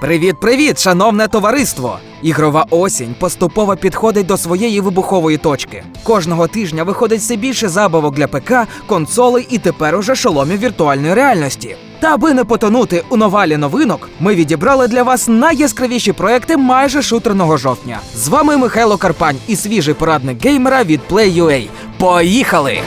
Привіт-привіт, шановне товариство! Ігрова осінь поступово підходить до своєї вибухової точки. Кожного тижня виходить все більше забавок для ПК, консолей і тепер уже шоломів віртуальної реальності. Та аби не потонути у новалі новинок, ми відібрали для вас найяскравіші проекти майже шутерного жовтня. З вами Михайло Карпань і свіжий порадник геймера від Play.ua. Поїхали!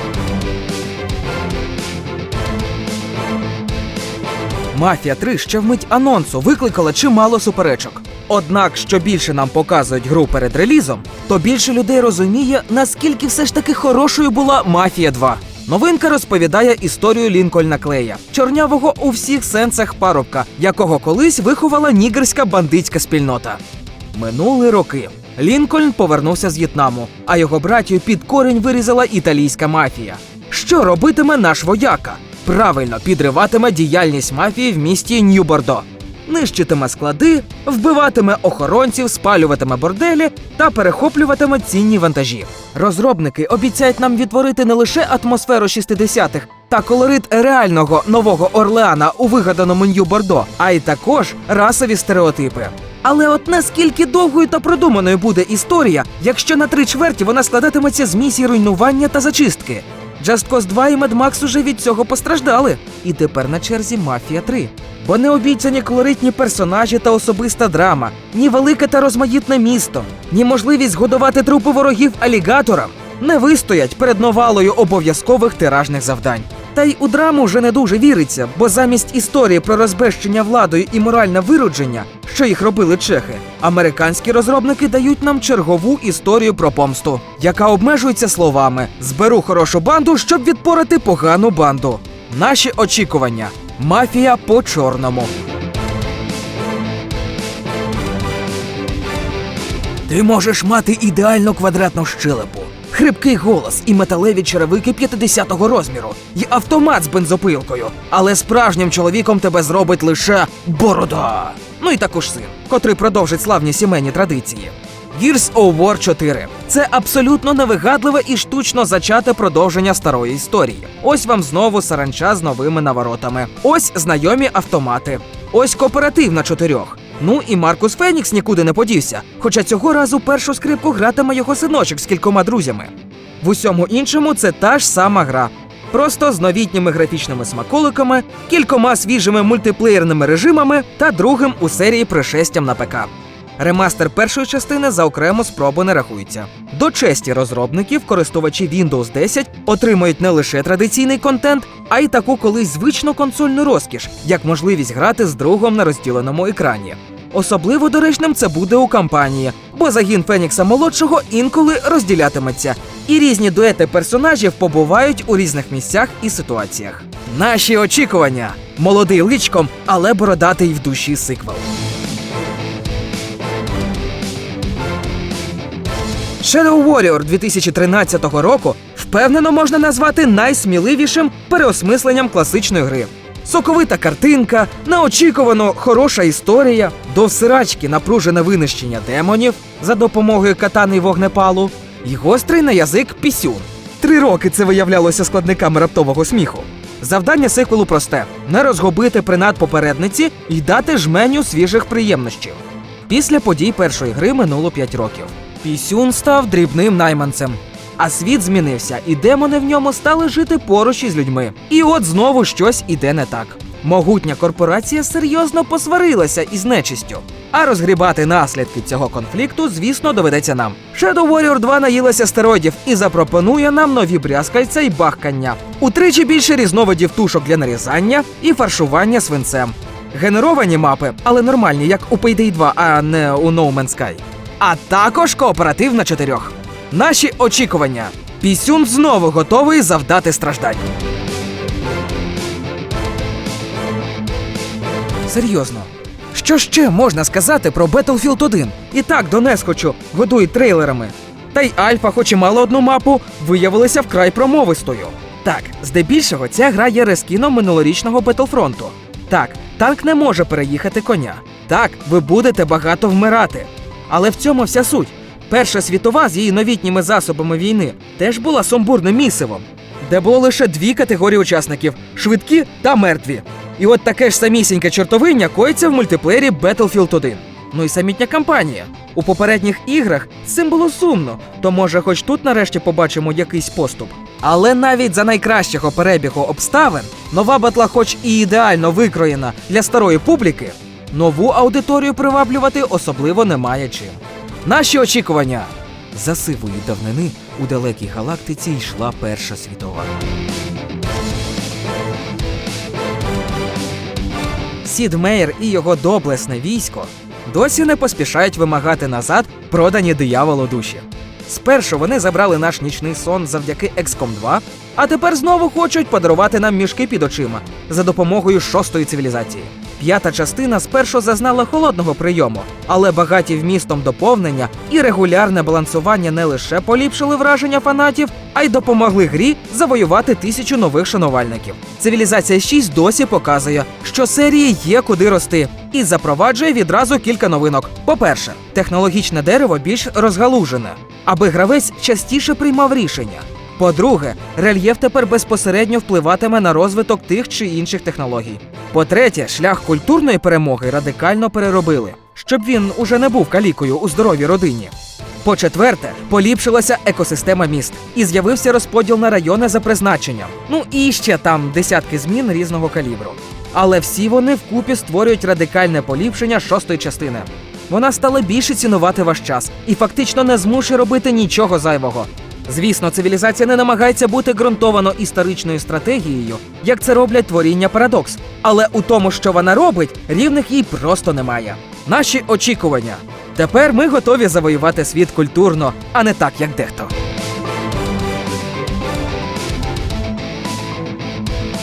Мафія 3 ще вмить анонсу викликала чимало суперечок. Однак, що більше нам показують гру перед релізом, то більше людей розуміє, наскільки все ж таки хорошою була Мафія 2. Новинка розповідає історію Лінкольна Клея, чорнявого у всіх сенсах парубка, якого колись виховала нігерська бандитська спільнота. Минули роки. Лінкольн повернувся з В'єтнаму, а його братію під корінь вирізала італійська мафія. Що робитиме наш вояка? Правильно підриватиме діяльність мафії в місті Нью-Бордо. Нищитиме склади, вбиватиме охоронців, спалюватиме борделі та перехоплюватиме цінні вантажі. Розробники обіцяють нам відтворити не лише атмосферу 60-х та колорит реального нового Орлеана у вигаданому Нью-Бордо, а й також расові стереотипи. Але от наскільки довгою та продуманою буде історія, якщо на три чверті вона складатиметься з місій руйнування та зачистки? Just Cause 2 і Mad Max уже від цього постраждали. І тепер на черзі Мафія 3. Бо не обіцяні колоритні персонажі та особиста драма, ні велике та розмаїтне місто, ні можливість годувати трупи ворогів алігаторам не вистоять перед новалою обов'язкових тиражних завдань. Та й у драму вже не дуже віриться, бо замість історії про розбещення владою і моральне виродження, що їх робили чехи, американські розробники дають нам чергову історію про помсту, яка обмежується словами: зберу хорошу банду, щоб відпорати погану банду. Наші очікування. Мафія по чорному. Ти можеш мати ідеально квадратну щелепу, хрипкий голос і металеві черевики 50-го розміру, і автомат з бензопилкою. Але справжнім чоловіком тебе зробить лише борода. Ну і також син, котрий продовжить славні сімейні традиції. Gears of War 4 – це абсолютно невигадливе і штучно зачате продовження старої історії. Ось вам знову саранча з новими наворотами. Ось знайомі автомати. Ось кооператив на чотирьох. Ну і Маркус Фенікс нікуди не подівся. Хоча цього разу першу скрипку гратиме його синочок з кількома друзями. В усьому іншому це та ж сама гра. Просто з новітніми графічними смаколиками, кількома свіжими мультиплеєрними режимами та другим у серії пришестям на ПК. Ремастер першої частини за окрему спробу не рахується. До честі розробників, користувачі Windows 10 отримають не лише традиційний контент, а й таку колись звичну консольну розкіш, як можливість грати з другом на розділеному екрані. Особливо доречним це буде у кампанії, бо загін Фенікса молодшого інколи розділятиметься, і різні дуети персонажів побувають у різних місцях і ситуаціях. Наші очікування: молодий личком, але бородатий в душі сиквел. Shadow Warrior 2013 року впевнено можна назвати найсміливішим переосмисленням класичної гри. Соковита картинка, неочікувано хороша історія, до всирачки напружене винищення демонів за допомогою катани й вогнепалу, і гострий на язик пісюн. Три роки це виявлялося складниками раптового сміху. Завдання сиквелу просте: не розгубити принад попередниці і дати жменю свіжих приємнощів. Після подій першої гри минуло 5 років. Пісюн став дрібним найманцем. А світ змінився, і демони в ньому стали жити поруч із людьми. І от знову щось іде не так. Могутня корпорація серйозно посварилася із нечистю. А розгрібати наслідки цього конфлікту, звісно, доведеться нам. Shadow Warrior 2 наїлася стероїдів і запропонує нам нові брязкальця й бахкання. Утричі більше різновидів тушок для нарізання і фаршування свинцем. Генеровані мапи, але нормальні, як у Payday 2, а не у No Man's Sky. А також кооператив на чотирьох. Наші очікування. Пісюн знову готовий завдати страждань. Серйозно. Що ще можна сказати про Battlefield 1? І так, Донес хочу, годують трейлерами. Та й Альфа, хоч і мала одну мапу, виявилася вкрай промовистою. Так, здебільшого ця гра є рескіном минулорічного Battlefront. Так, танк не може переїхати коня. Так, ви будете багато вмирати. Але в цьому вся суть. Перша світова з її новітніми засобами війни теж була сумбурним місивом, де було лише дві категорії учасників швидкі та мертві. І от таке ж самісіньке чортовиння коїться в мультиплеєрі Battlefield 1. Ну і самітня кампанія. У попередніх іграх з цим було сумно, то може хоч тут нарешті побачимо якийсь поступ. Але навіть за найкращого перебігу обставин нова батла, хоч і ідеально викроєна для старої публіки, нову аудиторію приваблювати особливо немає чим. Наші очікування за сивої давнини у далекій галактиці йшла Перша світова. Сід Мейер і його доблесне військо досі не поспішають вимагати назад продані дияволу душі. Спершу вони забрали наш нічний сон завдяки XCOM 2, а тепер знову хочуть подарувати нам мішки під очима за допомогою шостої цивілізації. П'ята частина спершу зазнала холодного прийому, але багаті вмістом доповнення і регулярне балансування не лише поліпшили враження фанатів, а й допомогли грі завоювати тисячу нових шанувальників. Цивілізація 6 досі показує, що серії є куди рости, і запроваджує відразу кілька новинок. По-перше, технологічне дерево більш розгалужене, аби гравець частіше приймав рішення. По-друге, рельєф тепер безпосередньо впливатиме на розвиток тих чи інших технологій. По-третє, шлях культурної перемоги радикально переробили, щоб він уже не був калікою у здоровій родині. По-четверте, поліпшилася екосистема міст і з'явився розподіл на райони за призначенням. Ну і ще там десятки змін різного калібру. Але всі вони вкупі створюють радикальне поліпшення шостої частини. Вона стала більше цінувати ваш час і фактично не змушує робити нічого зайвого. Звісно, цивілізація не намагається бути ґрунтовано історичною стратегією, як це роблять творіння Парадокс. Але у тому, що вона робить, рівних їй просто немає. Наші очікування. Тепер ми готові завоювати світ культурно, а не так, як дехто.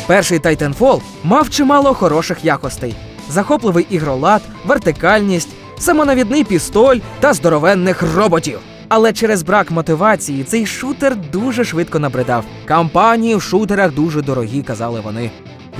Перший Titanfall мав чимало хороших якостей: захопливий ігролад, вертикальність, самонавідний пістоль та здоровенних роботів. Але через брак мотивації цей шутер дуже швидко набридав. Кампанії в шутерах дуже дорогі, казали вони.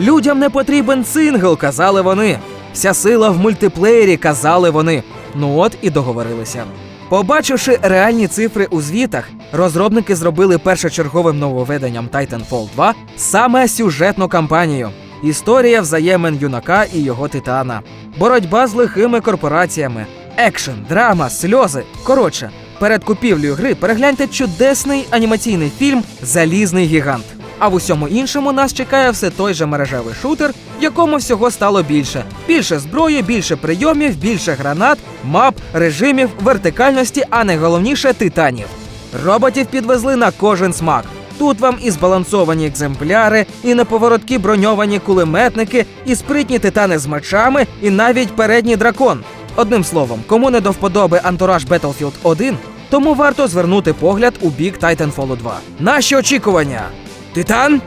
Людям не потрібен цингл, казали вони. Вся сила в мультиплеєрі, казали вони. Ну от і договорилися. Побачивши реальні цифри у звітах, розробники зробили першочерговим нововведенням Titanfall 2 саме сюжетну кампанію. Історія взаємин юнака і його титана, боротьба з лихими корпораціями, екшен, драма, сльози. Коротше, перед купівлею гри перегляньте чудесний анімаційний фільм Залізний гігант. А в усьому іншому нас чекає все той же мережевий шутер, в якому всього стало більше: більше зброї, більше прийомів, більше гранат, мап, режимів, вертикальності, а найголовніше титанів. Роботів підвезли на кожен смак. Тут вам і збалансовані екземпляри, і неповороткі броньовані кулеметники, і спритні титани з мечами, і навіть передній дракон. Одним словом, кому не до вподоби антураж Battlefield 1, тому варто звернути погляд у бік Titanfall 2. Наші очікування: Титан?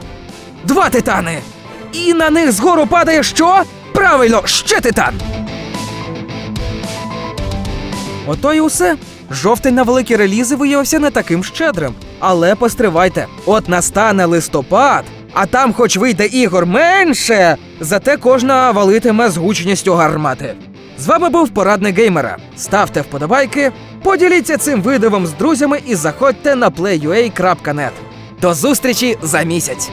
Два титани! І на них згору падає що? Правильно, ще титан! Ото й усе. Жовтень на великі релізи виявився не таким щедрим. Але постривайте, от настане листопад, а там хоч вийде ігор менше, зате кожна валитиме з гучністю гармати. З вами був порадник геймера. Ставте вподобайки, поділіться цим видивом з друзями і заходьте на playua.net. До зустрічі за місяць!